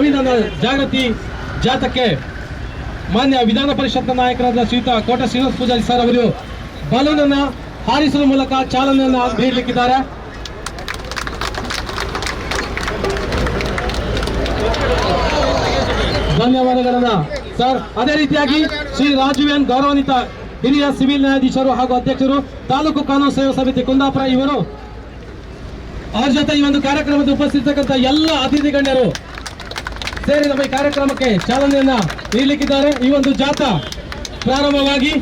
ಸಂವಿಧಾನ ಜಾಗೃತಿ ಜಾಥಾಕ್ಕೆ ಮಾನ್ಯ ವಿಧಾನ ಪರಿಷತ್ ನಾಯಕರಾದ ಶ್ರೀಯುತ ಕೋಟ ಶ್ರೀನಿವಾಸ ಪೂಜಾರಿ ಸರ್ ಅವರು ಬಲೂನ್ ಅನ್ನ ಹಾರಿಸುವ ಮೂಲಕ ಚಾಲನೆಯನ್ನ ನೀಡಲಿಕ್ಕಿದ್ದಾರೆ. ಧನ್ಯವಾದಗಳನ್ನ ಸರ್. ಅದೇ ರೀತಿಯಾಗಿ ಶ್ರೀ ರಾಜುವೇನ್ ಗೌರವಾನ್ವಿತ ಹಿರಿಯ ಸಿವಿಲ್ ನ್ಯಾಯಾಧೀಶರು ಹಾಗೂ ಅಧ್ಯಕ್ಷರು, ತಾಲೂಕು ಕಾನೂನು ಸೇವಾ ಸಮಿತಿ ಕುಂದಾಪುರ ಇವರು. ಅವ್ರ ಜೊತೆ ಈ ಒಂದು ಕಾರ್ಯಕ್ರಮದ ಉಪಸ್ಥಿತಕ್ಕಂಥ ಎಲ್ಲ ಅತಿಥಿ ಗಣ್ಯರು ಸೇರಿ ನಮ್ಮ ಈ ಕಾರ್ಯಕ್ರಮಕ್ಕೆ ಚಾಲನೆಯನ್ನ ನೀಡಲಿಕ್ಕಿದ್ದಾರೆ. ಈ ಒಂದು ಜಾಥಾ ಪ್ರಾರಂಭವಾಗಿ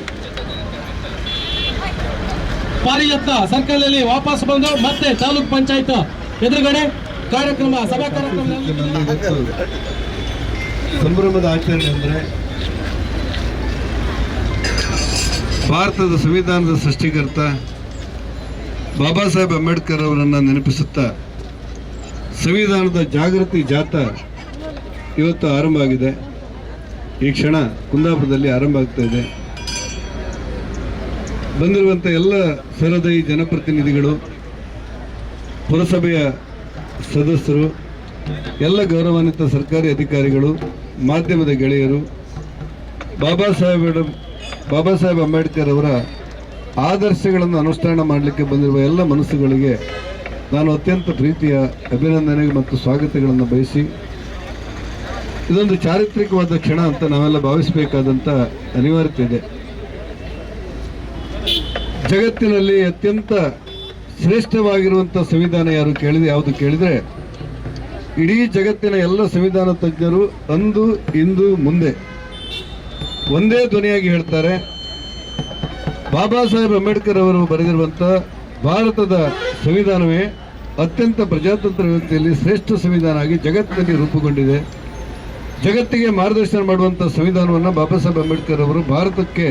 ಪಾರಿಯತ್ತ ಸರ್ಕಲ್ ಅಲ್ಲಿ ವಾಪಸ್ ಬಂದು ಮತ್ತೆ ತಾಲೂಕ್ ಪಂಚಾಯತ್ ಎದುರುಗಡೆ ಕಾರ್ಯಕ್ರಮ, ಸಭಾ ಕಾರ್ಯಕ್ರಮ ಸಂಭ್ರಮದ ಆಚರಣೆ ಅಂದ್ರೆ ಭಾರತದ ಸಂವಿಧಾನದ ಸೃಷ್ಟಿಕರ್ತ ಬಾಬಾ ಸಾಹೇಬ್ ಅಂಬೇಡ್ಕರ್ ಅವರನ್ನು ನೆನಪಿಸುತ್ತಾ ಸಂವಿಧಾನದ ಜಾಗೃತಿ ಜಾಥಾ ಇವತ್ತು ಆರಂಭ ಆಗಿದೆ. ಈ ಕ್ಷಣ ಕುಂದಾಪುರದಲ್ಲಿ ಆರಂಭ ಆಗ್ತಾ ಇದೆ. ಬಂದಿರುವಂಥ ಎಲ್ಲ ಸರದೈ ಜನಪ್ರತಿನಿಧಿಗಳು, ಪುರಸಭೆಯ ಸದಸ್ಯರು, ಎಲ್ಲ ಗೌರವಾನ್ವಿತ ಸರ್ಕಾರಿ ಅಧಿಕಾರಿಗಳು, ಮಾಧ್ಯಮದ ಗೆಳೆಯರು, ಬಾಬಾ ಸಾಹೇಬ್ ಬಾಬಾ ಸಾಹೇಬ್ ಅಂಬೇಡ್ಕರ್ ಅವರ ಆದರ್ಶಗಳನ್ನು ಅನುಷ್ಠಾನ ಮಾಡಲಿಕ್ಕೆ ಬಂದಿರುವ ಎಲ್ಲ ಮನಸ್ಸುಗಳಿಗೆ ನಾನು ಅತ್ಯಂತ ಪ್ರೀತಿಯ ಅಭಿನಂದನೆ ಮತ್ತು ಸ್ವಾಗತಗಳನ್ನು ಬಯಸಿ ಇದೊಂದು ಚಾರಿತ್ರಿಕವಾದ ಕ್ಷಣ ಅಂತ ನಾವೆಲ್ಲ ಭಾವಿಸಬೇಕಾದಂತ ಅನಿವಾರ್ಯತೆ ಇದೆ. ಜಗತ್ತಿನಲ್ಲಿ ಅತ್ಯಂತ ಶ್ರೇಷ್ಠವಾಗಿರುವಂಥ ಸಂವಿಧಾನ ಯಾರು ಕೇಳಿದೆ, ಯಾವುದು ಕೇಳಿದರೆ, ಇಡೀ ಜಗತ್ತಿನ ಎಲ್ಲ ಸಂವಿಧಾನ ತಜ್ಞರು ಅಂದು, ಇಂದು, ಮುಂದೆ ಒಂದೇ ಧ್ವನಿಯಾಗಿ ಹೇಳ್ತಾರೆ. ಬಾಬಾ ಸಾಹೇಬ್ ಅಂಬೇಡ್ಕರ್ ಅವರು ಬರೆದಿರುವಂಥ ಭಾರತದ ಸಂವಿಧಾನವೇ ಅತ್ಯಂತ ಪ್ರಜಾತಂತ್ರ ವ್ಯವಸ್ಥೆಯಲ್ಲಿ ಶ್ರೇಷ್ಠ ಸಂವಿಧಾನ ಆಗಿ ಜಗತ್ತಿನಲ್ಲಿ ರೂಪುಗೊಂಡಿದೆ. ಜಗತ್ತಿಗೆ ಮಾರ್ಗದರ್ಶನ ಮಾಡುವಂಥ ಸಂವಿಧಾನವನ್ನು ಬಾಬಾ ಸಾಹೇಬ್ ಅಂಬೇಡ್ಕರ್ ಅವರು ಭಾರತಕ್ಕೆ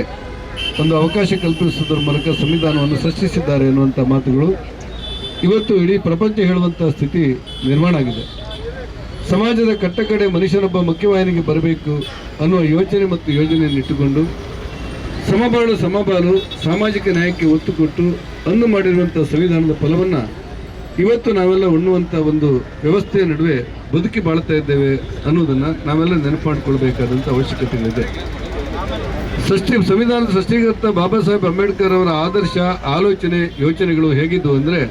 ಒಂದು ಅವಕಾಶ ಕಲ್ಪಿಸುವುದರ ಮೂಲಕ ಸಂವಿಧಾನವನ್ನು ಸೃಷ್ಟಿಸಿದ್ದಾರೆ ಎನ್ನುವಂಥ ಮಾತುಗಳು. ಇವತ್ತು ಇಡೀ ಪ್ರಪಂಚ ಹೇಳುವಂಥ ಸ್ಥಿತಿ ನಿರ್ಮಾಣ ಆಗಿದೆ. ಸಮಾಜದ ಕಟ್ಟಕಡೆ ಮನುಷ್ಯನೊಬ್ಬ ಮುಖ್ಯವಾಹಿನಿಗೆ ಬರಬೇಕು ಅನ್ನುವ ಯೋಚನೆ ಮತ್ತು ಯೋಜನೆಯನ್ನು ಇಟ್ಟುಕೊಂಡು ಸಮಬಾಳು ಸಮಬಾಲು ಸಾಮಾಜಿಕ ನ್ಯಾಯಕ್ಕೆ ಒತ್ತು ಕೊಟ್ಟು ಅನ್ನು ಮಾಡಿರುವಂಥ ಸಂವಿಧಾನದ ಫಲವನ್ನು ಇವತ್ತು ನಾವೆಲ್ಲ ಉಣ್ಣುವಂಥ ಒಂದು ವ್ಯವಸ್ಥೆಯ ನಡುವೆ ಬದುಕಿ ಬಾಳ್ತಾ ಇದ್ದೇವೆ ಅನ್ನೋದನ್ನು ನಾವೆಲ್ಲ ನೆನಪು ಮಾಡಿಕೊಳ್ಬೇಕಾದಂಥ ಅವಶ್ಯಕತೆಗಳಿದೆ. ಸೃಷ್ಟಿ, ಸಂವಿಧಾನದ ಸೃಷ್ಟಿಗತ ಬಾಬಾ ಸಾಹೇಬ್ ಅಂಬೇಡ್ಕರ್ ಅವರ ಆದರ್ಶ, ಆಲೋಚನೆ, ಯೋಚನೆಗಳು ಹೇಗಿದ್ದವು ಅಂದರೆ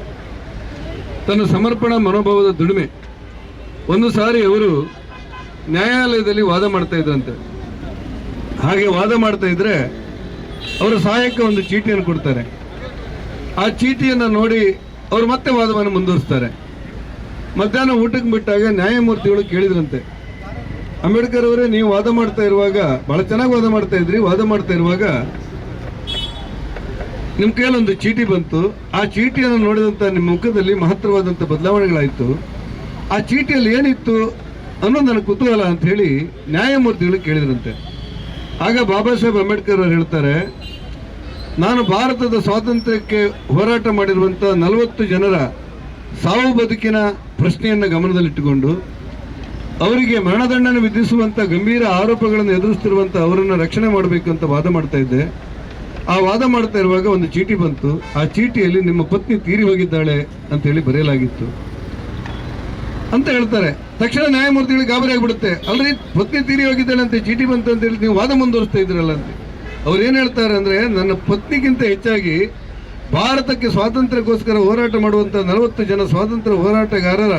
ತನ್ನ ಸಮರ್ಪಣಾ ಮನೋಭಾವದ ದುಡಿಮೆ. ಒಂದು ಸಾರಿ ಅವರು ನ್ಯಾಯಾಲಯದಲ್ಲಿ ವಾದ ಮಾಡ್ತಾ ಇದ್ರಂತೆ. ಹಾಗೆ ವಾದ ಮಾಡ್ತಾ ಇದ್ರೆ ಅವರ ಸಹಾಯಕ್ಕೆ ಒಂದು ಚೀಟಿಯನ್ನು ಕೊಡ್ತಾರೆ. ಆ ಚೀಟಿಯನ್ನು ನೋಡಿ ಅವರು ಮತ್ತೆ ವಾದವನ್ನು ಮುಂದುವರಿಸ್ತಾರೆ. ಮಧ್ಯಾಹ್ನ ಊಟಕ್ಕೆ ಬಿಟ್ಟಾಗ ನ್ಯಾಯಮೂರ್ತಿಗಳು ಕೇಳಿದ್ರಂತೆ. ಅಂಬೇಡ್ಕರ್ ಅವರೇ, ನೀವು ವಾದ ಮಾಡ್ತಾ ಇರುವಾಗ, ಬಹಳ ಚೆನ್ನಾಗಿ ವಾದ ಮಾಡ್ತಾ ಇದ್ರಿ, ವಾದ ಮಾಡ್ತಾ ಇರುವಾಗ ನಿಮ್ಮ ಕೈಯಲ್ಲೊಂದು ಚೀಟಿ ಬಂತು. ಆ ಚೀಟಿಯನ್ನು ನೋಡಿದಂಥ ನಿಮ್ಮ ಮುಖದಲ್ಲಿ ಮಹತ್ತರವಾದಂಥ ಬದಲಾವಣೆಗಳಾಯಿತು. ಆ ಚೀಟಿಯಲ್ಲಿ ಏನಿತ್ತು ಅನ್ನೋದು ನನಗೆ ಕುತೂಹಲ ಅಂತ ಹೇಳಿ ನ್ಯಾಯಮೂರ್ತಿಗಳು ಕೇಳಿದ್ರಂತೆ. ಆಗ ಬಾಬಾ ಸಾಹೇಬ್ ಅಂಬೇಡ್ಕರ್ ಅವರು ಹೇಳ್ತಾರೆ ನಾನು ಭಾರತದ ಸ್ವಾತಂತ್ರ್ಯಕ್ಕೆ ಹೋರಾಟ ಮಾಡಿರುವಂಥ ನಲವತ್ತು ಜನರ ಸಾವು ಬದುಕಿನ ಪ್ರಶ್ನೆಯನ್ನು ಗಮನದಲ್ಲಿಟ್ಟುಕೊಂಡು ಅವರಿಗೆ ಮರಣದಂಡನೆ ವಿಧಿಸುವಂಥ ಗಂಭೀರ ಆರೋಪಗಳನ್ನು ಎದುರಿಸ್ತಿರುವಂಥ ಅವರನ್ನು ರಕ್ಷಣೆ ಮಾಡಬೇಕು ಅಂತ ವಾದ ಮಾಡ್ತಾ ಇದ್ದೆ. ಆ ವಾದ ಮಾಡ್ತಾ ಇರುವಾಗ ಒಂದು ಚೀಟಿ ಬಂತು. ಆ ಚೀಟಿಯಲ್ಲಿ ನಿಮ್ಮ ಪತ್ನಿ ತೀರಿ ಹೋಗಿದ್ದಾಳೆ ಅಂತ ಹೇಳಿ ಬರೆಯಲಾಗಿತ್ತು. ಅಂತ ಹೇಳ್ತಾರೆ. ತಕ್ಷಣ ನ್ಯಾಯಮೂರ್ತಿಗಳಿಗೆ ಗಾಬರಿ ಆಗಿಬಿಡುತ್ತೆ ಅಲ್ರಿ, ಪತ್ನಿ ತೀರಿ ಹೋಗಿದ್ದಾಳೆ ಅಂತ ಚೀಟಿ ಬಂತು ಅಂತ ಹೇಳಿ ನೀವು ವಾದ ಮುಂದುವರಿಸ್ತಾ ಇದ್ರಲ್ಲ ಅಂತ. ಅವ್ರು ಏನು ಹೇಳ್ತಾರೆ ಅಂದ್ರೆ, ನನ್ನ ಪತ್ನಿಗಿಂತ ಹೆಚ್ಚಾಗಿ ಭಾರತಕ್ಕೆ ಸ್ವಾತಂತ್ರ್ಯಕ್ಕೋಸ್ಕರ ಹೋರಾಟ ಮಾಡುವಂಥ ನಲವತ್ತು ಜನ ಸ್ವಾತಂತ್ರ್ಯ ಹೋರಾಟಗಾರರ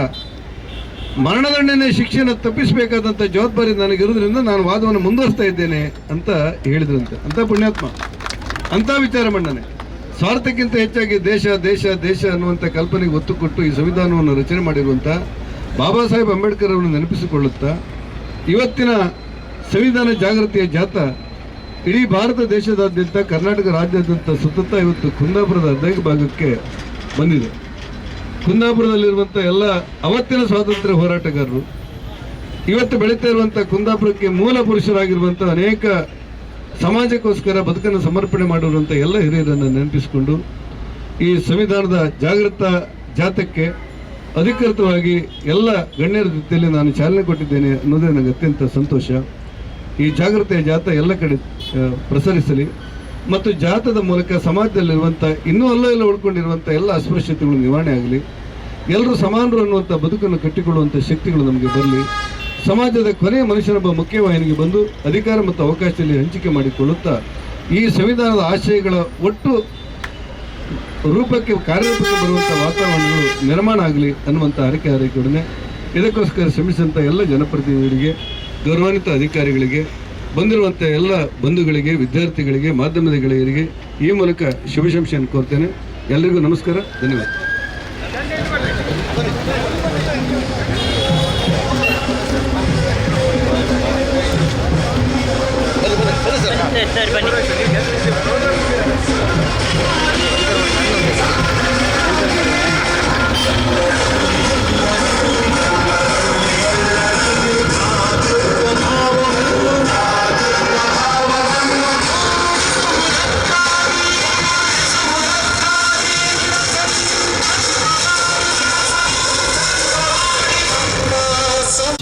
ಮರಣದಂಡನೆ ಶಿಕ್ಷೆಯನ್ನು ತಪ್ಪಿಸಬೇಕಾದಂಥ ಜವಾಬ್ದಾರಿ ನನಗಿರೋದ್ರಿಂದ ನಾನು ವಾದವನ್ನು ಮುಂದುವರಿಸ್ತಾ ಇದ್ದೇನೆ ಅಂತ ಹೇಳಿದ್ರಂತೆ. ಅಂತ ಪುಣ್ಯಾತ್ಮ. ಅಂಥ ವಿಚಾರ ಮಂಡನೆ ಸ್ವಾರ್ಥಕ್ಕಿಂತ ಹೆಚ್ಚಾಗಿ ದೇಶ ದೇಶ ದೇಶ ಅನ್ನುವಂಥ ಕಲ್ಪನೆಗೆ ಒತ್ತು ಕೊಟ್ಟು ಈ ಸಂವಿಧಾನವನ್ನು ರಚನೆ ಮಾಡಿರುವಂಥ ಬಾಬಾ ಸಾಹೇಬ್ ಅಂಬೇಡ್ಕರ್ ಅವರನ್ನು ನೆನಪಿಸಿಕೊಳ್ಳುತ್ತಾ, ಇವತ್ತಿನ ಸಂವಿಧಾನ ಜಾಗೃತಿಯ ಜಾಥಾ ಇಡೀ ಭಾರತ ದೇಶದಾದ್ಯಂತ ಕರ್ನಾಟಕ ರಾಜ್ಯಾದ್ಯಂತ ಸುತ್ತ ಇವತ್ತು ಕುಂದಾಪುರದ ಅರ್ಧೈಕ ಭಾಗಕ್ಕೆ ಬಂದಿದೆ. ಕುಂದಾಪುರದಲ್ಲಿರುವಂಥ ಎಲ್ಲ ಅವತ್ತಿನ ಸ್ವಾತಂತ್ರ್ಯ ಹೋರಾಟಗಾರರು, ಇವತ್ತು ಬೆಳೀತಾ ಇರುವಂಥ ಕುಂದಾಪುರಕ್ಕೆ ಮೂಲ ಪುರುಷರಾಗಿರುವಂಥ ಅನೇಕ ಸಮಾಜಕ್ಕೋಸ್ಕರ ಬದುಕನ್ನು ಸಮರ್ಪಣೆ ಮಾಡಿರುವಂಥ ಎಲ್ಲ ಹಿರಿಯರನ್ನು ನೆನಪಿಸಿಕೊಂಡು ಈ ಸಂವಿಧಾನದ ಜಾಗೃತ ಜಾತಕ್ಕೆ ಅಧಿಕೃತವಾಗಿ ಎಲ್ಲ ಗಣ್ಯರ ಜೊತೆಯಲ್ಲಿ ನಾನು ಚಾಲನೆ ಕೊಟ್ಟಿದ್ದೇನೆ ಅನ್ನೋದೇ ನನಗೆ ಅತ್ಯಂತ ಸಂತೋಷ. ಈ ಜಾಗೃತೆಯ ಜಾತ ಎಲ್ಲ ಕಡೆ ಪ್ರಸರಿಸಲಿ. ಮತ್ತು ಜಾತದ ಮೂಲಕ ಸಮಾಜದಲ್ಲಿರುವಂಥ ಇನ್ನೂ ಅಲ್ಲ ಎಲ್ಲ ಉಳ್ಕೊಂಡಿರುವಂಥ ಎಲ್ಲ ಅಸ್ಪೃಶ್ಯತೆಗಳು ನಿವಾರಣೆ ಆಗಲಿ. ಎಲ್ಲರೂ ಸಮಾನರು ಅನ್ನುವಂಥ ಬದುಕನ್ನು ಕಟ್ಟಿಕೊಳ್ಳುವಂಥ ಶಕ್ತಿಗಳು ನಮಗೆ ಬರಲಿ. ಸಮಾಜದ ಕೊನೆಯ ಮನುಷ್ಯನೊಬ್ಬ ಮುಖ್ಯವಾಹಿನಿಗೆ ಬಂದು ಅಧಿಕಾರ ಮತ್ತು ಅವಕಾಶದಲ್ಲಿ ಹಂಚಿಕೆ ಮಾಡಿಕೊಳ್ಳುತ್ತಾ ಈ ಸಂವಿಧಾನದ ಆಶಯಗಳ ಒಟ್ಟು ರೂಪಕ್ಕೆ ಕಾರ್ಯರೂಪಕ್ಕೆ ಬರುವಂಥ ವಾತಾವರಣಗಳು ನಿರ್ಮಾಣ ಆಗಲಿ ಅನ್ನುವಂಥ ಹರಕೆ ಹಾರೈಕೆಯೊಡನೆ ಇದಕ್ಕೋಸ್ಕರ ಶ್ರಮಿಸಿದಂಥ ಎಲ್ಲ ಜನಪ್ರತಿನಿಧಿಗಳಿಗೆ, ಗೌರವಾನ್ವಿತ ಅಧಿಕಾರಿಗಳಿಗೆ ಬಂದಿರುವಂಥ ಎಲ್ಲ ಬಂಧುಗಳಿಗೆ ವಿದ್ಯಾರ್ಥಿಗಳಿಗೆ ಮಾಧ್ಯಮದ ಗೆಳೆಯರಿಗೆ ಈ ಮೂಲಕ ಶುಭಶಂಸೆಯನ್ನು ಕೋರ್ತೇನೆ. ಎಲ್ಲರಿಗೂ ನಮಸ್ಕಾರ ಧನ್ಯವಾದ.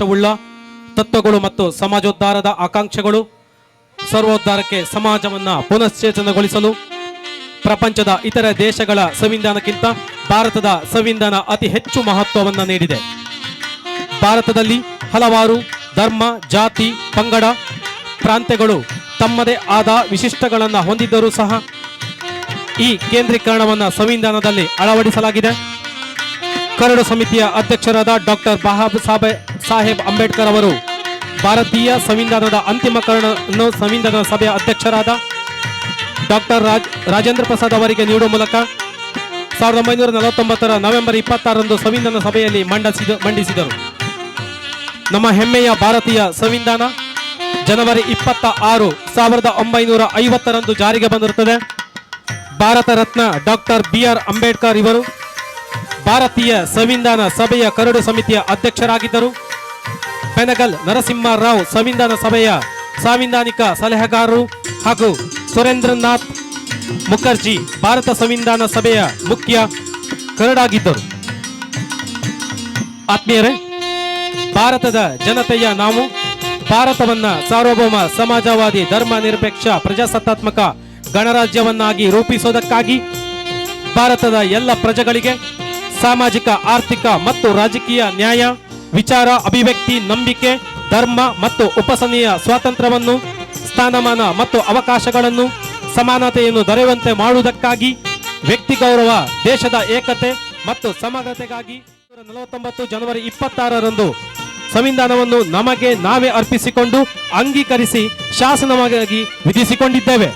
ಉಳ್ಳ ತತ್ವಗಳು ಮತ್ತು ಸಮಾಜೋದ್ಧಾರದ ಆಕಾಂಕ್ಷೆಗಳು ಸರ್ವೋದ್ಧಾರಕ್ಕೆ ಸಮಾಜವನ್ನ ಪುನಶ್ಚೇತನಗೊಳಿಸಲು ಪ್ರಪಂಚದ ಇತರ ದೇಶಗಳ ಸಂವಿಧಾನಕ್ಕಿಂತ ಭಾರತದ ಸಂವಿಧಾನ ಅತಿ ಹೆಚ್ಚು ಮಹತ್ವವನ್ನು ನೀಡಿದೆ. ಭಾರತದಲ್ಲಿ ಹಲವಾರು ಧರ್ಮ, ಜಾತಿ, ಪಂಗಡ ಪ್ರಾಂತ್ಯಗಳು ತಮ್ಮದೇ ಆದ ವಿಶಿಷ್ಟಗಳನ್ನು ಹೊಂದಿದ್ದರೂ ಸಹ ಈ ಕೇಂದ್ರೀಕರಣವನ್ನು ಸಂವಿಧಾನದಲ್ಲಿ ಅಳವಡಿಸಲಾಗಿದೆ. ಕರಡು ಸಮಿತಿಯ ಅಧ್ಯಕ್ಷರಾದ ಡಾಕ್ಟರ್ ಬಾಬಾ ಸಾಬೆ ಸಾಹೇಬ್ ಅಂಬೇಡ್ಕರ್ ಅವರು, ಭಾರತೀಯ ಸಂವಿಧಾನದ ಅಂತಿಮ ಕರಡನ್ನು ಸಂವಿಧಾನ ಸಭೆಯ ಅಧ್ಯಕ್ಷರಾದ ಡಾಕ್ಟರ್ ರಾಜ್, ರಾಜೇಂದ್ರ ಪ್ರಸಾದ್ ಅವರಿಗೆ ನೀಡುವ ಮೂಲಕ ಸಾವಿರದ ಒಂಬೈನೂರ ನಲವತ್ತೊಂಬತ್ತರ ನವೆಂಬರ್ ಇಪ್ಪತ್ತಾರರಂದು ಸಂವಿಧಾನ ಸಭೆಯಲ್ಲಿ ಮಂಡಿಸಿದ, ಮಂಡಿಸಿದರು. ನಮ್ಮ ಹೆಮ್ಮೆಯ ಭಾರತೀಯ ಸಂವಿಧಾನ ಜನವರಿ ಇಪ್ಪತ್ತ ಆರು ಸಾವಿರದ ಒಂಬೈನೂರ ಐವತ್ತರಂದು ಜಾರಿಗೆ ಬಂದಿರುತ್ತದೆ. Bharat Ratna doctor B R Ambedkar ಇವರು ಭಾರತೀಯ ಸಂವಿಧಾನ ಸಭೆಯ ಕರಡು ಸಮಿತಿಯ ಅಧ್ಯಕ್ಷರಾಗಿದ್ದರು. ಪೆನಗಲ್ ನರಸಿಂಹರಾವ್ ಸಂವಿಧಾನ ಸಭೆಯ ಸಾಂವಿಧಾನಿಕ ಸಲಹೆಗಾರರು ಹಾಗೂ ಸುರೇಂದ್ರನಾಥ್ ಮುಖರ್ಜಿ ಭಾರತ ಸಂವಿಧಾನ ಸಭೆಯ ಮುಖ್ಯ ಕರಡಾಗಿದ್ದರು. ಆತ್ಮೀಯರೇ, ಭಾರತದ ಜನತೆಯ ನಾವು ಭಾರತವನ್ನ ಸಾರ್ವಭೌಮ ಸಮಾಜವಾದಿ ಧರ್ಮ ನಿರಪೇಕ್ಷ ಪ್ರಜಾಸತ್ತಾತ್ಮಕ ಗಣರಾಜ್ಯವನ್ನಾಗಿ ರೂಪಿಸುವುದಕ್ಕಾಗಿ ಭಾರತದ ಎಲ್ಲ ಪ್ರಜೆಗಳಿಗೆ ಸಾಮಾಜಿಕ, ಆರ್ಥಿಕ ಮತ್ತು ರಾಜಕೀಯ ನ್ಯಾಯ, ವಿಚಾರ, ಅಭಿವ್ಯಕ್ತಿ, ನಂಬಿಕೆ, ಧರ್ಮ ಮತ್ತು ಉಪಸನೀಯ ಸ್ವಾತಂತ್ರ್ಯವನ್ನು, ಸ್ಥಾನಮಾನ ಮತ್ತು ಅವಕಾಶಗಳನ್ನು ಸಮಾನತೆಯನ್ನು ದೊರೆಯುವಂತೆ ಮಾಡುವುದಕ್ಕಾಗಿ ವ್ಯಕ್ತಿ ಗೌರವ, ದೇಶದ ಏಕತೆ ಮತ್ತು ಸಮಗ್ರತೆಗಾಗಿ ನಲವತ್ತೊಂಬತ್ತು ಜನವರಿ ಇಪ್ಪತ್ತಾರರಂದು ಸಂವಿಧಾನವನ್ನು ನಮಗೆ ನಾವೇ ಅರ್ಪಿಸಿಕೊಂಡು ಅಂಗೀಕರಿಸಿ ಶಾಸನವಾಗಿ ವಿಧಿಸಿಕೊಂಡಿದ್ದೇವೆ.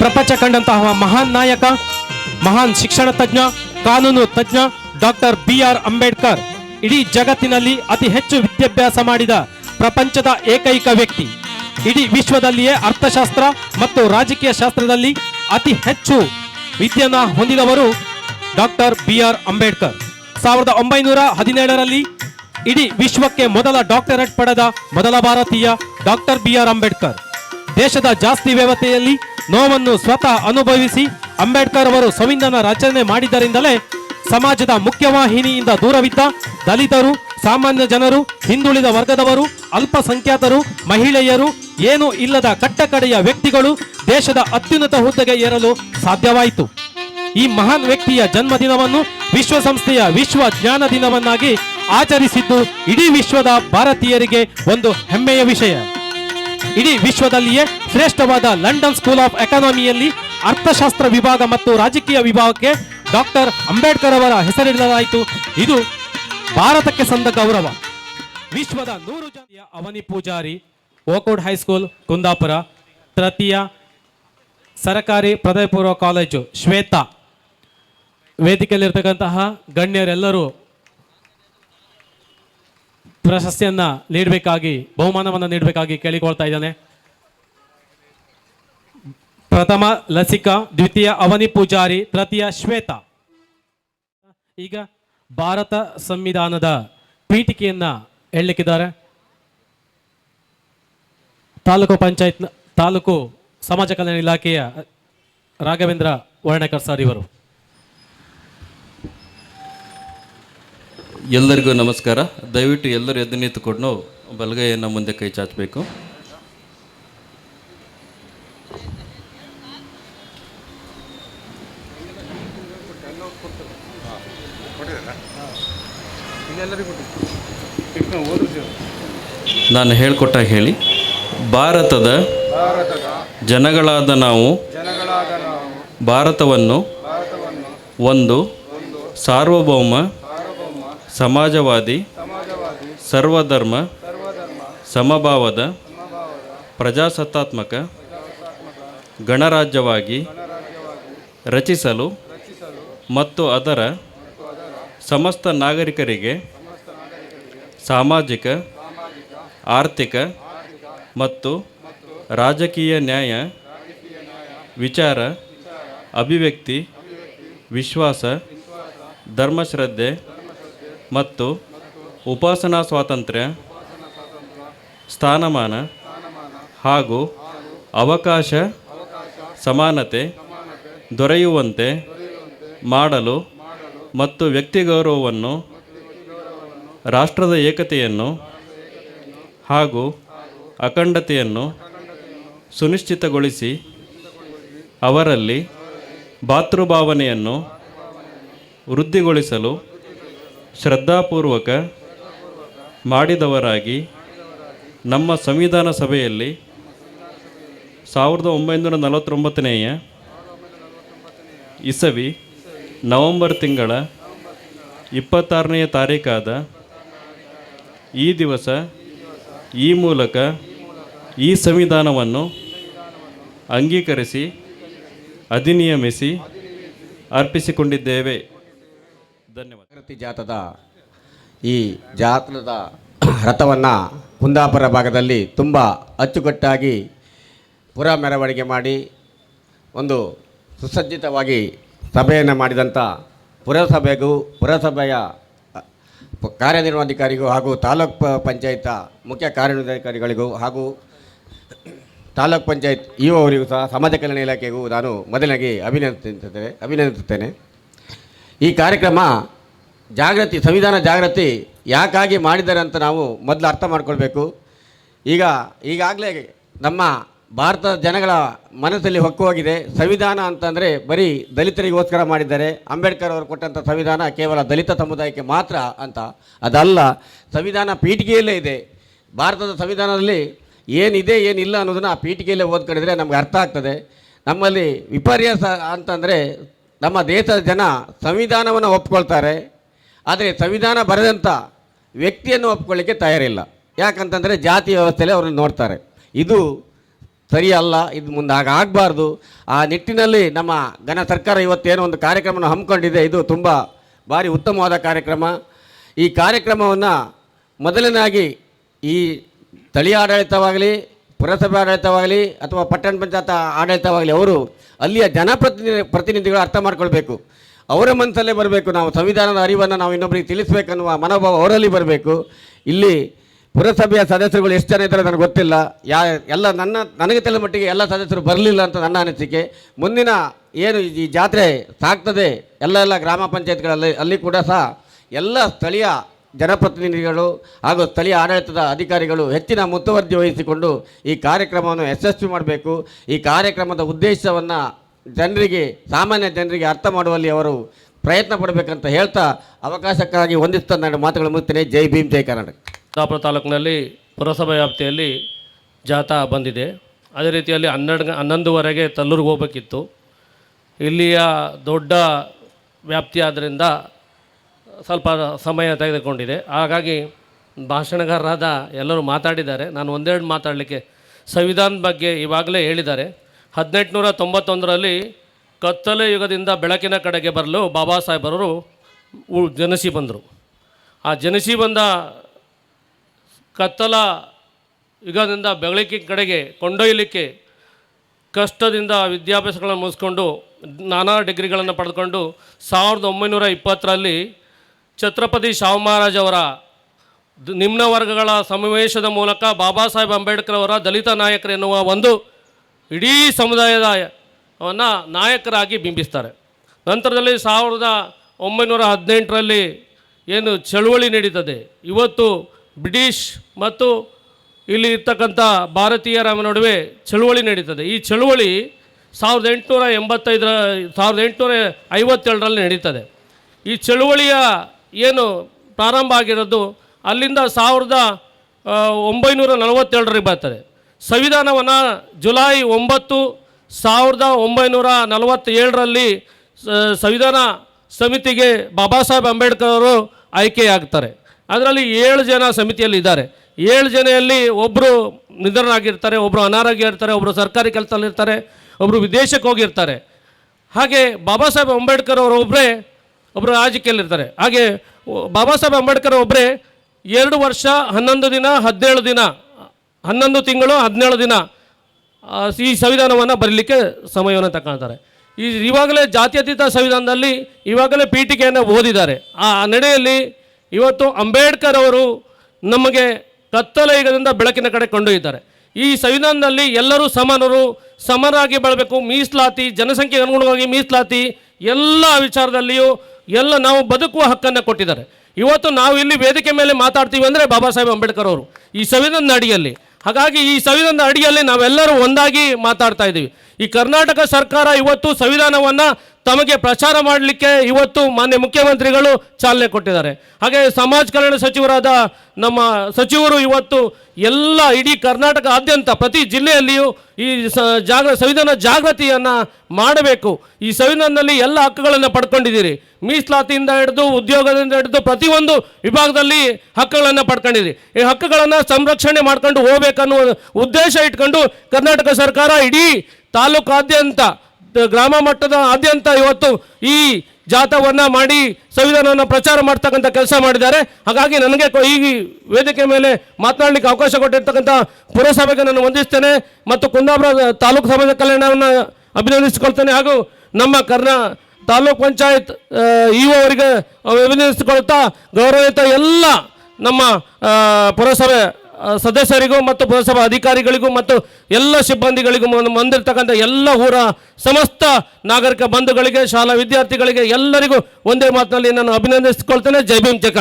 ಪ್ರಪಂಚ ಕಂಡಂತಹ ಮಹಾನ್ ನಾಯಕ, ಮಹಾನ್ ಶಿಕ್ಷಣ ತಜ್ಞ, ಕಾನೂನು ತಜ್ಞ ಡಾಕ್ಟರ್ ಬಿ ಆರ್ ಅಂಬೇಡ್ಕರ್ ಇಡೀ ಜಗತ್ತಿನಲ್ಲಿ ಅತಿ ಹೆಚ್ಚು ವಿದ್ಯಾಭ್ಯಾಸ ಮಾಡಿದ ಪ್ರಪಂಚದ ಏಕೈಕ ವ್ಯಕ್ತಿ. ಇಡೀ ವಿಶ್ವದಲ್ಲಿಯೇ ಅರ್ಥಶಾಸ್ತ್ರ ಮತ್ತು ರಾಜಕೀಯ ಶಾಸ್ತ್ರದಲ್ಲಿ ಅತಿ ಹೆಚ್ಚು ವಿದ್ಯೆಯನ್ನ ಹೊಂದಿದವರು ಡಾಕ್ಟರ್ ಬಿ ಆರ್ ಅಂಬೇಡ್ಕರ್. ಸಾವಿರದ ಒಂಬೈನೂರ ಹದಿನೇಳರಲ್ಲಿ ಇಡೀ ವಿಶ್ವಕ್ಕೆ ಮೊದಲ ಡಾಕ್ಟರೇಟ್ ಪಡೆದ ಮೊದಲ ಭಾರತೀಯ ಡಾಕ್ಟರ್ ಬಿ ಆರ್ ಅಂಬೇಡ್ಕರ್. ದೇಶದ ಜಾಸ್ತಿ ವ್ಯವಸ್ಥೆಯಲ್ಲಿ ನೋವನ್ನು ಸ್ವತಃ ಅನುಭವಿಸಿ ಅಂಬೇಡ್ಕರ್ ಅವರು ಸಂವಿಧಾನ ರಚನೆ ಮಾಡಿದ್ದರಿಂದಲೇ ಸಮಾಜದ ಮುಖ್ಯವಾಹಿನಿಯಿಂದ ದೂರವಿದ್ದ ದಲಿತರು, ಸಾಮಾನ್ಯ ಜನರು, ಹಿಂದುಳಿದ ವರ್ಗದವರು, ಅಲ್ಪಸಂಖ್ಯಾತರು, ಮಹಿಳೆಯರು, ಏನೂ ಇಲ್ಲದ ಕಟ್ಟಕಡೆಯ ವ್ಯಕ್ತಿಗಳು ದೇಶದ ಅತ್ಯುನ್ನತ ಹುದ್ದೆಗೆ ಏರಲು ಸಾಧ್ಯವಾಯಿತು. ಈ ಮಹಾನ್ ವ್ಯಕ್ತಿಯ ಜನ್ಮದಿನವನ್ನು ವಿಶ್ವಸಂಸ್ಥೆಯ ವಿಶ್ವ ಜ್ಞಾನ ದಿನವನ್ನಾಗಿ ಆಚರಿಸಿದ್ದು ಇಡೀ ವಿಶ್ವದ ಭಾರತೀಯರಿಗೆ ಒಂದು ಹೆಮ್ಮೆಯ ವಿಷಯ. ಇಡೀ ವಿಶ್ವದಲ್ಲಿಯೇ ಶ್ರೇಷ್ಠವಾದ ಲಂಡನ್ ಸ್ಕೂಲ್ ಆಫ್ ಎಕಾನಮಿಯಲ್ಲಿ ಅರ್ಥಶಾಸ್ತ್ರ ವಿಭಾಗ ಮತ್ತು ರಾಜಕೀಯ ವಿಭಾಗಕ್ಕೆ ಡಾಕ್ಟರ್ ಅಂಬೇಡ್ಕರ್ ಅವರ ಹೆಸರಿಡಲಾಯಿತು. ಇದು ಭಾರತಕ್ಕೆ ಸಂದ ಗೌರವ. ವಿಶ್ವದ ನೂರು ಜನ ಅವನಿ ಪೂಜಾರಿ ಓಕೋಡ್ ಹೈಸ್ಕೂಲ್, ಕುಂದಾಪುರ, ತೃತೀಯ ಸರಕಾರಿ ಪದವಿ ಪೂರ್ವ ಕಾಲೇಜು ಶ್ವೇತಾ. ವೇದಿಕೆಯಲ್ಲಿರ್ತಕ್ಕಂತಹ ಗಣ್ಯರೆಲ್ಲರೂ ಪ್ರಶಸ್ತಿಯನ್ನ ನೀಡಬೇಕಾಗಿ, ಬಹುಮಾನವನ್ನು ನೀಡಬೇಕಾಗಿ ಕೇಳಿಕೊಳ್ತಾ ಇದ್ದಾನೆ. ಪ್ರಥಮ ಲಸಿಕಾ, ದ್ವಿತೀಯ ಅವನಿ ಪೂಜಾರಿ, ತೃತೀಯ ಶ್ವೇತಾ. ಈಗ ಭಾರತ ಸಂವಿಧಾನದ ಪೀಠಿಕೆಯನ್ನ ಹೇಳಲಿಕ್ಕಿದ್ದಾರೆ. ತಾಲೂಕು ಪಂಚಾಯತ್ ತಾಲೂಕು ಸಮಾಜ ಕಲ್ಯಾಣ ಇಲಾಖೆಯ ರಾಘವೇಂದ್ರ ವರ್ಣಕರ್ ಸರ್ ಇವರು. ಎಲ್ಲರಿಗೂ ನಮಸ್ಕಾರ. ದಯವಿಟ್ಟು ಎಲ್ಲರೂ ಎದ್ದು ನಿಂತುಕೊಂಡು ಬಲಗೈಯನ್ನು ಮುಂದೆ ಕೈ ಚಾಚಬೇಕು. ನಾನು ಹೇಳ್ಕೊಟ್ಟ ಹೇಳಿ, ಭಾರತದ ಜನಗಳಾದ ನಾವು ಭಾರತವನ್ನು ಒಂದು ಸಾರ್ವಭೌಮ ಸಮಾಜವಾದಿ, ಸರ್ವಧರ್ಮ, ಸಮಭಾವದ, ಪ್ರಜಾಸತ್ತಾತ್ಮಕ, ಗಣರಾಜ್ಯವಾಗಿ ರಚಿಸಲು ಮತ್ತು ಅದರ ಸಮಸ್ತ ನಾಗರಿಕರಿಗೆ ಸಾಮಾಜಿಕ, ಆರ್ಥಿಕ ಮತ್ತು ರಾಜಕೀಯ ನ್ಯಾಯ, ವಿಚಾರ, ಅಭಿವ್ಯಕ್ತಿ, ವಿಶ್ವಾಸ, ಧರ್ಮಶ್ರದ್ಧೆ ಮತ್ತು ಉಪಾಸನಾ ಸ್ವಾತಂತ್ರ್ಯ, ಸ್ಥಾನಮಾನ ಹಾಗೂ ಅವಕಾಶ, ಸಮಾನತೆ ದೊರೆಯುವಂತೆ ಮಾಡಲು ಮತ್ತು ವ್ಯಕ್ತಿ ಗೌರವವನ್ನು, ರಾಷ್ಟ್ರದ ಏಕತೆಯನ್ನು ಹಾಗೂ ಅಖಂಡತೆಯನ್ನು ಸುನಿಶ್ಚಿತಗೊಳಿಸಿ ಅವರಲ್ಲಿ ಭಾತೃಭಾವನೆಯನ್ನು ವೃದ್ಧಿಗೊಳಿಸಲು ಶ್ರದ್ಧಾಪೂರ್ವಕ ಮಾಡಿದವರಾಗಿ ನಮ್ಮ ಸಂವಿಧಾನ ಸಭೆಯಲ್ಲಿ ಸಾವಿರದ ಒಂಬೈನೂರ ನಲವತ್ತೊಂಬತ್ತನೆಯ ಇಸವಿ ನವೆಂಬರ್ ತಿಂಗಳ ಇಪ್ಪತ್ತಾರನೆಯ ತಾರೀಕಾದ ಈ ದಿವಸ ಈ ಮೂಲಕ ಈ ಸಂವಿಧಾನವನ್ನು ಅಂಗೀಕರಿಸಿ, ಅಧಿನಿಯಮಿಸಿ, ಅರ್ಪಿಸಿಕೊಂಡಿದ್ದೇವೆ. ಧನ್ಯವಾದ. ಜಾಗೃತಿ ಜಾಥದ ಈ ಜಾತ್ರದ ರಥವನ್ನು ಕುಂದಾಪುರ ಭಾಗದಲ್ಲಿ ತುಂಬ ಅಚ್ಚುಕಟ್ಟಾಗಿ ಪುರ ಮೆರವಣಿಗೆ ಮಾಡಿ ಒಂದು ಸುಸಜ್ಜಿತವಾಗಿ ಸಭೆಯನ್ನು ಮಾಡಿದಂಥ ಪುರಸಭೆಗೂ ಪುರಸಭೆಯ ಕಾರ್ಯನಿರ್ವಹಣಾಧಿಕಾರಿಗೂ ಹಾಗೂ ತಾಲೂಕ್ ಪಂಚಾಯತ ಮುಖ್ಯ ಕಾರ್ಯನಿರ್ವಹಣಾಧಿಕಾರಿಗಳಿಗೂ ಹಾಗೂ ತಾಲೂಕ್ ಪಂಚಾಯತ್ ಇಒ ಅವರಿಗೂ ಸಹ ಸಮಾಜ ಕಲ್ಯಾಣ ಇಲಾಖೆಗೂ ನಾನು ಮೊದಲಾಗಿ ಅಭಿನಂದಿಸುತ್ತೇನೆ ಅಭಿನಂದಿಸುತ್ತೇನೆ. ಈ ಕಾರ್ಯಕ್ರಮ ಜಾಗೃತಿ, ಸಂವಿಧಾನ ಜಾಗೃತಿ ಯಾಕಾಗಿ ಮಾಡಿದ್ದಾರೆ ಅಂತ ನಾವು ಮೊದಲು ಅರ್ಥ ಮಾಡ್ಕೊಳ್ಬೇಕು. ಈಗ, ಈಗಾಗಲೇ ನಮ್ಮ ಭಾರತದ ಜನಗಳ ಮನಸ್ಸಲ್ಲಿ ಹೊಕ್ಕು ಹೋಗಿದೆ. ಸಂವಿಧಾನ ಅಂತಂದರೆ ಬರೀ ದಲಿತರಿಗೋಸ್ಕರ ಮಾಡಿದ್ದಾರೆ. ಅಂಬೇಡ್ಕರ್ ಅವರು ಕೊಟ್ಟಂಥ ಸಂವಿಧಾನ ಕೇವಲ ದಲಿತ ಸಮುದಾಯಕ್ಕೆ ಮಾತ್ರ ಅಂತ. ಅದಲ್ಲ, ಸಂವಿಧಾನ ಪೀಠಿಗೆಯಲ್ಲೇ ಇದೆ. ಭಾರತದ ಸಂವಿಧಾನದಲ್ಲಿ ಏನಿದೆ, ಏನಿಲ್ಲ ಅನ್ನೋದನ್ನು ಆ ಪೀಠಿಗೆಯಲ್ಲೇ ಓದ್ಕೊಂಡಿದ್ರೆ ನಮಗೆ ಅರ್ಥ ಆಗ್ತದೆ. ನಮ್ಮಲ್ಲಿ ವಿಪರ್ಯಾಸ ಅಂತಂದರೆ ನಮ್ಮ ದೇಶದ ಜನ ಸಂವಿಧಾನವನ್ನು ಒಪ್ಕೊಳ್ತಾರೆ, ಆದರೆ ಸಂವಿಧಾನ ಬರೆದಂಥ ವ್ಯಕ್ತಿಯನ್ನು ಒಪ್ಕೊಳ್ಳಿಕ್ಕೆ ತಯಾರಿಲ್ಲ. ಯಾಕಂತಂದರೆ ಜಾತಿ ವ್ಯವಸ್ಥೆಯಲ್ಲಿ ಅವ್ರನ್ನ ನೋಡ್ತಾರೆ. ಇದು ಸರಿಯಲ್ಲ, ಇದು ಮುಂದೆ ಹಾಗೆ ಆಗಬಾರ್ದು. ಆ ನಿಟ್ಟಿನಲ್ಲಿ ನಮ್ಮ ಘನ ಸರ್ಕಾರ ಇವತ್ತೇನೋ ಒಂದು ಕಾರ್ಯಕ್ರಮವನ್ನು ಹಮ್ಮಿಕೊಂಡಿದೆ, ಇದು ತುಂಬ ಭಾರಿ ಉತ್ತಮವಾದ ಕಾರ್ಯಕ್ರಮ. ಈ ಕಾರ್ಯಕ್ರಮವನ್ನು ಮೊದಲನಾಗಿ ಈ ಸ್ಥಳೀಯ ಆಡಳಿತವಾಗಲಿ ಪುರಸಭೆ ಆಡಳಿತವಾಗಲಿ ಅಥವಾ ಪಟ್ಟಣ ಪಂಚಾಯತ್ ಆಡಳಿತವಾಗಲಿ ಅವರು ಅಲ್ಲಿಯ ಜನಪ್ರತಿನಿಧಿ ಪ್ರತಿನಿಧಿಗಳು ಅರ್ಥ ಮಾಡ್ಕೊಳ್ಬೇಕು. ಅವರ ಮನಸ್ಸಲ್ಲೇ ಬರಬೇಕು. ನಾವು ಸಂವಿಧಾನದ ಅರಿವನ್ನು ನಾವು ಇನ್ನೊಬ್ಬರಿಗೆ ತಿಳಿಸ್ಬೇಕನ್ನುವ ಮನೋಭಾವ ಅವರಲ್ಲಿ ಬರಬೇಕು. ಇಲ್ಲಿ ಪುರಸಭೆಯ ಸದಸ್ಯರುಗಳು ಎಷ್ಟು ಜನ ಇದ್ದಾರೆ ನನಗೆ ಗೊತ್ತಿಲ್ಲ. ಯಾ, ಎಲ್ಲ ನನ್ನ, ನನಗೆ ತಿಳಿದ ಮಟ್ಟಿಗೆ ಎಲ್ಲ ಸದಸ್ಯರು ಬರಲಿಲ್ಲ ಅಂತ ನನ್ನ ಅನಿಸಿಕೆ. ಮುಂದಿನ ಏನು ಈ ಜಾತ್ರೆ ಸಾಗ್ತದೆ, ಎಲ್ಲ ಎಲ್ಲ ಗ್ರಾಮ ಪಂಚಾಯತ್ಗಳಲ್ಲಿ, ಅಲ್ಲಿ ಕೂಡ ಸಹ ಎಲ್ಲ ಸ್ಥಳೀಯ ಜನಪ್ರತಿನಿಧಿಗಳು ಹಾಗೂ ಸ್ಥಳೀಯ ಆಡಳಿತದ ಅಧಿಕಾರಿಗಳು ಹೆಚ್ಚಿನ ಮುತುವರ್ಜಿ ವಹಿಸಿಕೊಂಡು ಈ ಕಾರ್ಯಕ್ರಮವನ್ನು ಯಶಸ್ವಿ ಮಾಡಬೇಕು. ಈ ಕಾರ್ಯಕ್ರಮದ ಉದ್ದೇಶವನ್ನು ಜನರಿಗೆ, ಸಾಮಾನ್ಯ ಜನರಿಗೆ ಅರ್ಥ ಮಾಡುವಲ್ಲಿ ಅವರು ಪ್ರಯತ್ನ ಪಡಬೇಕಂತ ಹೇಳ್ತಾ ಅವಕಾಶಕ್ಕಾಗಿ ಹೊಂದಿಸ್ತಾ ನಾನು ಮಾತುಗಳು ಮುಗಿಸ್ತೇನೆ. ಜೈ ಭೀಮ್, ಜೈ ಕರ್ನಾಟಕ. ಕುಂದಾಪುರ ತಾಲೂಕಿನಲ್ಲಿ ಪುರಸಭೆ ವ್ಯಾಪ್ತಿಯಲ್ಲಿ ಜಾಥಾ ಬಂದಿದೆ. ಅದೇ ರೀತಿಯಲ್ಲಿ ಹನ್ನೆರಡು ಹನ್ನೊಂದುವರೆಗೆ ತಲ್ಲೂರಿಗೆ ಹೋಗಬೇಕಿತ್ತು. ಇಲ್ಲಿಯ ದೊಡ್ಡ ವ್ಯಾಪ್ತಿ ಆದ್ದರಿಂದ ಸ್ವಲ್ಪ ಸಮಯ ತೆಗೆದುಕೊಂಡಿದೆ. ಹಾಗಾಗಿ ಭಾಷಣಗಾರರಾದ ಎಲ್ಲರೂ ಮಾತಾಡಿದ್ದಾರೆ. ನಾನು ಒಂದೆರಡು ಮಾತಾಡಲಿಕ್ಕೆ ಸಂವಿಧಾನದ ಬಗ್ಗೆ ಇವಾಗಲೇ ಹೇಳಿದ್ದಾರೆ. ಹದಿನೆಂಟುನೂರ ತೊಂಬತ್ತೊಂದರಲ್ಲಿ ಕತ್ತಲೆ ಯುಗದಿಂದ ಬೆಳಕಿನ ಕಡೆಗೆ ಬರಲು ಬಾಬಾ ಸಾಹೇಬರವರು ಜನಿಸಿ ಬಂದರು. ಆ ಜನಿಸಿ ಬಂದ ಕತ್ತಲ ಯುಗದಿಂದ ಬೆಳಕಿನ ಕಡೆಗೆ ಕೊಂಡೊಯ್ಯಲಿಕ್ಕೆ ಕಷ್ಟದಿಂದ ವಿದ್ಯಾಭ್ಯಾಸಗಳನ್ನು ಮುಗಿಸ್ಕೊಂಡು ನಾನಾ ಡಿಗ್ರಿಗಳನ್ನು ಪಡೆದುಕೊಂಡು ಸಾವಿರದ ಒಂಬೈನೂರ ಇಪ್ಪತ್ತರಲ್ಲಿ ಛತ್ರಪತಿ ಶಾಹು ಮಹಾರಾಜ್ ಅವರ ದ್- ನಿಮ್ನ ವರ್ಗಗಳ ಸಮಾವೇಶದ ಮೂಲಕ ಬಾಬಾ ಸಾಹೇಬ್ ಅಂಬೇಡ್ಕರ್ ಅವರ ದಲಿತ ನಾಯಕರು ಎನ್ನುವ ಒಂದು ಇಡೀ ಸಮುದಾಯದ ಅವನ್ನು ನಾಯಕರಾಗಿ ಬಿಂಬಿಸ್ತಾರೆ. ನಂತರದಲ್ಲಿ ಸಾವಿರದ ಒಂಬೈನೂರ ಹದಿನೆಂಟರಲ್ಲಿ ಏನು ಚಳುವಳಿ ನಡೀತದೆ. ಇವತ್ತು ಬ್ರಿಟಿಷ್ ಮತ್ತು ಇಲ್ಲಿ ಇರ್ತಕ್ಕಂಥ ಭಾರತೀಯರ ನಡುವೆ ಚಳುವಳಿ ನಡೀತದೆ. ಈ ಚಳುವಳಿ ಸಾವಿರದ ಎಂಟುನೂರ ಎಂಬತ್ತೈದರ, ಸಾವಿರದ ಎಂಟುನೂರ ಐವತ್ತೇಳರಲ್ಲಿ ನಡೀತದೆ. ಈ ಚಳುವಳಿಯ ಏನು ಪ್ರಾರಂಭ ಆಗಿರೋದು ಅಲ್ಲಿಂದ ಸಾವಿರದ ಒಂಬೈನೂರ ನಲವತ್ತೇಳರಿಗೆ ಬರ್ತದೆ. ಸಂವಿಧಾನವನ್ನು ಜುಲೈ ಒಂಬತ್ತು ಸಾವಿರದ ಒಂಬೈನೂರ ನಲವತ್ತೇಳರಲ್ಲಿ ಸಂವಿಧಾನ ಸಮಿತಿಗೆ ಬಾಬಾ ಸಾಹೇಬ್ ಅಂಬೇಡ್ಕರ್ ಅವರು ಆಯ್ಕೆಯಾಗ್ತಾರೆ. ಅದರಲ್ಲಿ ಏಳು ಜನ ಸಮಿತಿಯಲ್ಲಿ ಇದ್ದಾರೆ. ಏಳು ಜನೆಯಲ್ಲಿ ಒಬ್ಬರು ನಿಧನರಾಗಿರ್ತಾರೆ ಒಬ್ಬರು ಅನಾರೋಗ್ಯ ಇರ್ತಾರೆ ಒಬ್ಬರು ಸರ್ಕಾರಿ ಕೆಲಸದಲ್ಲಿರ್ತಾರೆ ಒಬ್ಬರು ವಿದೇಶಕ್ಕೆ ಹೋಗಿರ್ತಾರೆ. ಹಾಗೆ ಬಾಬಾ ಸಾಹೇಬ್ ಅಂಬೇಡ್ಕರ್ ಅವರು ಒಬ್ಬರೇ ಒಬ್ಬರು ರಾಜಕೀಯದಲ್ಲಿರ್ತಾರೆ ಹಾಗೆ ಬಾಬಾ ಸಾಹೇಬ್ ಅಂಬೇಡ್ಕರ್ ಒಬ್ಬರೇ ಎರಡು ವರ್ಷ ಹನ್ನೊಂದು ದಿನ, ಹದಿನೇಳು ದಿನ, ಹನ್ನೊಂದು ತಿಂಗಳು, ಹದಿನೇಳು ದಿನ ಈ ಸಂವಿಧಾನವನ್ನು ಬರೀಲಿಕ್ಕೆ ಸಮಯವನ್ನು ತಗೊಳ್ತಾರೆ ಈ ಇವಾಗಲೇ ಜಾತ್ಯತೀತ ಸಂವಿಧಾನದಲ್ಲಿ ಇವಾಗಲೇ ಪೀಠಿಕೆಯನ್ನು ಓದಿದ್ದಾರೆ. ಆ ನಡೆಯಲ್ಲಿ ಇವತ್ತು ಅಂಬೇಡ್ಕರ್ ಅವರು ನಮಗೆ ಕತ್ತಲ ಯುಗದಿಂದ ಬೆಳಕಿನ ಕಡೆ ಕೊಂಡೊಯ್ದಿದ್ದಾರೆ ಈ ಸಂವಿಧಾನದಲ್ಲಿ ಎಲ್ಲರೂ ಸಮಾನರು, ಸಮರಾಗಿ ಬಾಳಬೇಕು, ಮೀಸಲಾತಿ, ಜನಸಂಖ್ಯೆಗೆ ಅನುಗುಣವಾಗಿ ಮೀಸಲಾತಿ, ಎಲ್ಲ ವಿಚಾರದಲ್ಲಿಯೂ ಎಲ್ಲ ನಾವು ಬದುಕುವ ಹಕ್ಕನ್ನು ಕೊಟ್ಟಿದ್ದಾರೆ. ಇವತ್ತು ನಾವು ಇಲ್ಲಿ ವೇದಿಕೆ ಮೇಲೆ ಮಾತಾಡ್ತೀವಿ ಅಂದರೆ ಬಾಬಾ ಸಾಹೇಬ್ ಅಂಬೇಡ್ಕರ್ ಅವರು ಈ ಸಂವಿಧಾನದ ಅಡಿಯಲ್ಲಿ. ಹಾಗಾಗಿ ಈ ಸಂವಿಧಾನದ ಅಡಿಯಲ್ಲಿ ನಾವೆಲ್ಲರೂ ಒಂದಾಗಿ ಮಾತಾಡ್ತಾ ಇದ್ದೀವಿ. ಈ ಕರ್ನಾಟಕ ಸರ್ಕಾರ ಇವತ್ತು ಸಂವಿಧಾನವನ್ನು ತಮಗೆ ಪ್ರಚಾರ ಮಾಡಲಿಕ್ಕೆ ಇವತ್ತು ಮಾನ್ಯ ಮುಖ್ಯಮಂತ್ರಿಗಳು ಚಾಲನೆ ಕೊಟ್ಟಿದ್ದಾರೆ. ಹಾಗೆ ಸಮಾಜ ಕಲ್ಯಾಣ ಸಚಿವರಾದ ನಮ್ಮ ಸಚಿವರು ಇವತ್ತು ಎಲ್ಲ ಇಡೀ ಕರ್ನಾಟಕದಾದ್ಯಂತ ಪ್ರತಿ ಜಿಲ್ಲೆಯಲ್ಲಿಯೂ ಈ ಜಾಗ ಸಂವಿಧಾನ ಜಾಗೃತಿಯನ್ನು ಮಾಡಬೇಕು. ಈ ಸಂವಿಧಾನದಲ್ಲಿ ಎಲ್ಲ ಹಕ್ಕುಗಳನ್ನು ಪಡ್ಕೊಂಡಿದ್ದೀರಿ. ಮೀಸಲಾತಿಯಿಂದ ಹಿಡಿದು ಉದ್ಯೋಗದಿಂದ ಹಿಡಿದು ಪ್ರತಿಯೊಂದು ವಿಭಾಗದಲ್ಲಿ ಹಕ್ಕುಗಳನ್ನು ಪಡ್ಕೊಂಡಿದ್ದೀರಿ. ಈ ಹಕ್ಕುಗಳನ್ನು ಸಂರಕ್ಷಣೆ ಮಾಡ್ಕೊಂಡು ಹೋಗ್ಬೇಕನ್ನುವ ಉದ್ದೇಶ ಇಟ್ಕೊಂಡು ಕರ್ನಾಟಕ ಸರ್ಕಾರ ಇಡೀ ತಾಲೂಕಾದ್ಯಂತ ಗ್ರಾಮ ಮಟ್ಟದ ಆದ್ಯಂತ ಇವತ್ತು ಈ ಜಾಥಾವನ್ನು ಮಾಡಿ ಸಂವಿಧಾನವನ್ನು ಪ್ರಚಾರ ಮಾಡ್ತಕ್ಕಂಥ ಕೆಲಸ ಮಾಡಿದ್ದಾರೆ. ಹಾಗಾಗಿ ನನಗೆ ಈ ವೇದಿಕೆ ಮೇಲೆ ಮಾತನಾಡಲಿಕ್ಕೆ ಅವಕಾಶ ಕೊಟ್ಟಿರ್ತಕ್ಕಂಥ ಪುರಸಭೆಗೆ ನಾನು ವಂದಿಸ್ತೇನೆ ಮತ್ತು ಕುಂದಾಪುರ ತಾಲೂಕು ಸಮಾಜ ಕಲ್ಯಾಣವನ್ನು ಅಭಿನಂದಿಸಿಕೊಳ್ತೇನೆ ಹಾಗೂ ನಮ್ಮ ಕರ್ನಾ ತಾಲೂಕ್ ಪಂಚಾಯತ್ ಇ ಅವರಿಗೆ ಅಭಿನಂದಿಸಿಕೊಳ್ತಾ ಗೌರವಯುತ ಎಲ್ಲ ನಮ್ಮ ಪುರಸಭೆ ಸದಸ್ಯರಿಗೂ ಮತ್ತು ಪುರಸಭಾ ಅಧಿಕಾರಿಗಳಿಗೂ ಮತ್ತು ಎಲ್ಲ ಸಿಬ್ಬಂದಿಗಳಿಗೂ ಬಂದಿರತಕ್ಕಂಥ ಎಲ್ಲ ಊರ ಸಮಸ್ತ ನಾಗರಿಕ ಬಂಧುಗಳಿಗೆ, ಶಾಲಾ ವಿದ್ಯಾರ್ಥಿಗಳಿಗೆ ಎಲ್ಲರಿಗೂ ಒಂದೇ ಮಾತಿನಲ್ಲಿ ನಾನು ಅಭಿನಂದಿಸಿಕೊಳ್ತೇನೆ. ಜೈ ಭೀಮ್, ಜೈ